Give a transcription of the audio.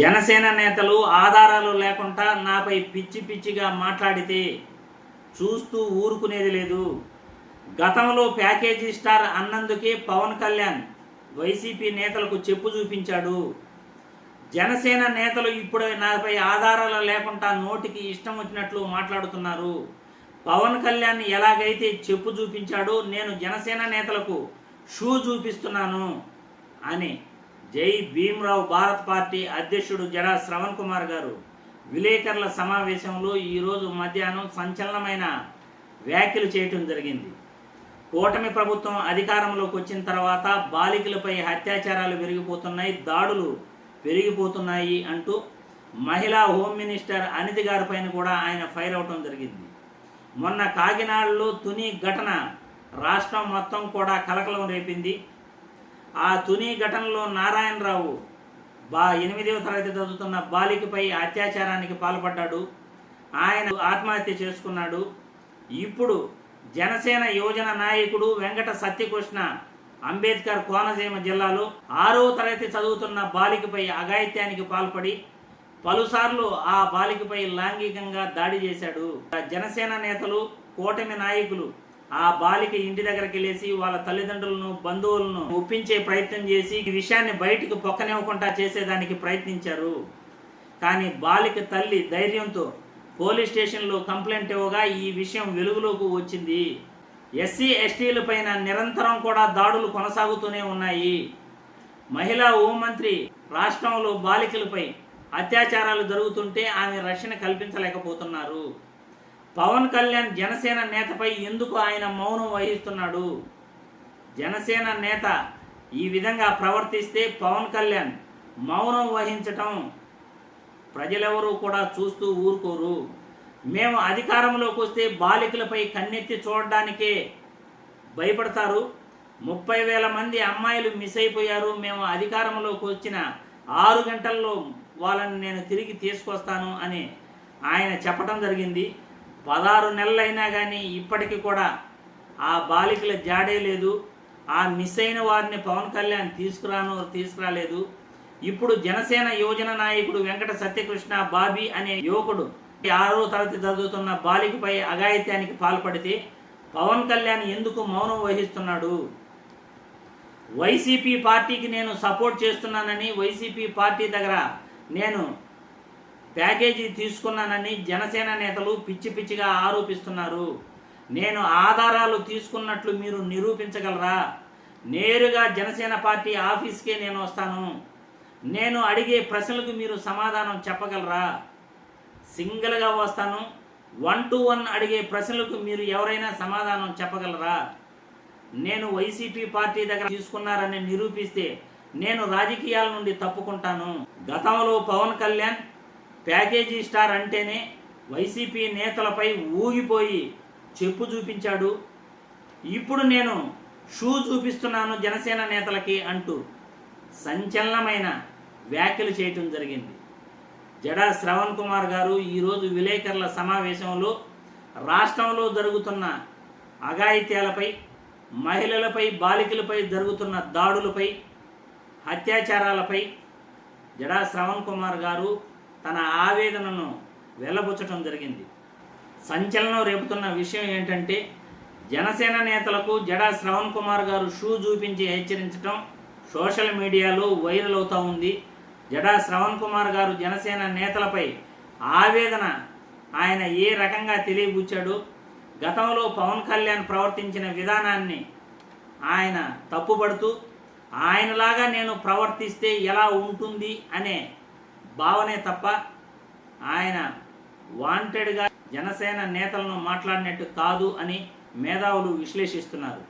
జనసేన నేతలు ఆధారాలు లేకుండా నాపై పిచ్చి పిచ్చిగా మాట్లాడితే చూస్తూ ఊరుకునేది లేదు. గతంలో ప్యాకేజీ స్టార్ అన్నందుకే పవన్ కళ్యాణ్ వైసీపీ నేతలకు చెప్పు చూపించాడు. జనసేన నేతలు ఇప్పుడు నాపై ఆధారాలు లేకుండా నోటికి ఇష్టం వచ్చినట్లు మాట్లాడుతున్నారు. పవన్ కళ్యాణ్ ఎలాగైతే చెప్పు చూపించాడో నేను జనసేన నేతలకు షూ చూపిస్తున్నాను అని జై భీమ్రావు భారత్ పార్టీ అధ్యక్షుడు జడా శ్రవణ్ కుమార్ గారు. విలేకరుల సమావేశంలో ఈరోజు మధ్యాహ్నం సంచలనమైన వ్యాఖ్యలు చేయటం జరిగింది. కూటమి ప్రభుత్వం అధికారంలోకి వచ్చిన తర్వాత బాలికలపై అత్యాచారాలు పెరిగిపోతున్నాయి దాడులు పెరిగిపోతున్నాయి అంటూ మహిళా హోమ్ మినిస్టర్ అనిత గారిపైన కూడా ఆయన ఫైర్ అవటం జరిగింది. మొన్న కాకినాడలో తుని ఘటన రాష్ట్రం మొత్తం కూడా కలకలం రేపింది. ఆ తుని ఘటనలో నారాయణరావు బా ఎనిమిదవ తరగతి చదువుతున్న బాలికపై అత్యాచారానికి పాల్పడ్డాడు. ఆయన ఆత్మహత్య చేసుకున్నాడు. ఇప్పుడు జనసేన యువజన నాయకుడు వెంకట సత్యకృష్ణ అంబేద్కర్ కోనసీమ జిల్లాలో ఆరవ తరగతి చదువుతున్న బాలికపై అఘాయిత్యానికి పాల్పడి పలుసార్లు ఆ బాలికపై లాంగికంగా దాడి చేశాడు. జనసేన నేతలు కూటమి నాయకులు ఆ బాలిక ఇంటి దగ్గరికి వెళ్ళేసి వాళ్ళ తల్లిదండ్రులను బంధువులను ఒప్పించే ప్రయత్నం చేసి ఈ విషయాన్ని బయటికి పొక్కనివ్వకుండా చేసేదానికి ప్రయత్నించారు. కానీ బాలిక తల్లి ధైర్యంతో పోలీస్ స్టేషన్లో కంప్లైంట్ ఇవ్వగా ఈ విషయం వెలుగులోకి వచ్చింది. ఎస్సీ ఎస్టీల పైన నిరంతరం కూడా దాడులు కొనసాగుతూనే ఉన్నాయి. మహిళా హోంమంత్రి రాష్ట్రంలో బాలికలపై అత్యాచారాలు జరుగుతుంటే ఆమె రక్షణ కల్పించలేకపోతున్నారు. పవన్ కళ్యాణ్ జనసేన నేతపై ఎందుకు ఆయన మౌనం వహిస్తున్నాడు? జనసేన నేత ఈ విధంగా ప్రవర్తిస్తే పవన్ కళ్యాణ్ మౌనం వహించటం ప్రజలెవరూ కూడా చూస్తూ ఊరుకోరు. మేము అధికారంలోకి వస్తే బాలికలపై కన్నెత్తి చూడడానికే భయపడతారు. ముప్పై వేల మంది అమ్మాయిలు మిస్ అయిపోయారు. మేము అధికారంలోకి వచ్చిన ఆరు గంటల్లో వాళ్ళని నేను తిరిగి తీసుకొస్తాను అని ఆయన చెప్పడం జరిగింది. పదహారు నెలలైనా కానీ ఇప్పటికీ కూడా ఆ బాలికల జాడే లేదు. ఆ మిస్ అయిన వారిని పవన్ కళ్యాణ్ తీసుకురాను తీసుకురాలేదు. ఇప్పుడు జనసేన యోజన నాయకుడు వెంకట సత్యకృష్ణ బాబీ అనే యువకుడు ఆరో తరగతి చదువుతున్న బాలికపై అఘాయిత్యానికి పాల్పడితే పవన్ కళ్యాణ్ ఎందుకు మౌనం వహిస్తున్నాడు? వైసీపీ పార్టీకి నేను సపోర్ట్ చేస్తున్నానని వైసీపీ పార్టీ దగ్గర నేను ప్యాకేజీ తీసుకున్నానని జనసేన నేతలు పిచ్చి పిచ్చిగా ఆరోపిస్తున్నారు. నేను ఆధారాలు తీసుకున్నట్లు మీరు నిరూపించగలరా? నేరుగా జనసేన పార్టీ ఆఫీస్కే నేను వస్తాను. నేను అడిగే ప్రశ్నలకు మీరు సమాధానం చెప్పగలరా? సింగిల్గా వస్తాను. వన్ టు వన్ అడిగే ప్రశ్నలకు మీరు ఎవరైనా సమాధానం చెప్పగలరా? నేను వైసీపీ పార్టీ దగ్గర తీసుకున్నారని నిరూపిస్తే నేను రాజకీయాల నుండి తప్పుకుంటాను. గతంలో పవన్ కళ్యాణ్ ప్యాకేజీ స్టార్ అంటేనే వైసీపీ నేతలపై ఊగిపోయి చెప్పు చూపించాడు. ఇప్పుడు నేను షూ చూపిస్తున్నాను జనసేన నేతలకి అంటూ సంచలనమైన వ్యాఖ్యలు చేయటం జరిగింది. జడా శ్రవణ్ కుమార్ గారు ఈరోజు విలేకరుల సమావేశంలో రాష్ట్రంలో జరుగుతున్న అఘాయిత్యాలపై మహిళలపై బాలికలపై జరుగుతున్న దాడులపై అత్యాచారాలపై జడా శ్రవణ్ కుమార్ గారు తన ఆవేదనను వెళ్ళబుచ్చటం జరిగింది. సంచలనం రేపుతున్న విషయం ఏంటంటే జనసేన నేతలకు జడా శ్రవణ్ కుమార్ గారు షూ చూపించి హెచ్చరించడం సోషల్ మీడియాలో వైరల్ అవుతూ ఉంది. జడా శ్రవణ్ కుమార్ గారు జనసేన నేతలపై ఆవేదన ఆయన ఏ రకంగా తెలియబుచ్చాడు గతంలో పవన్ కళ్యాణ్ ప్రవర్తించిన విధానాన్ని ఆయన తప్పుపడుతూ ఆయనలాగా నేను ప్రవర్తిస్తే ఎలా ఉంటుంది అనే భావనే తప్ప ఆయన వాంటెడ్గా జనసేన నేతలను మాట్లాడినట్టు కాదు అని మేధావులు విశ్లేషిస్తున్నారు.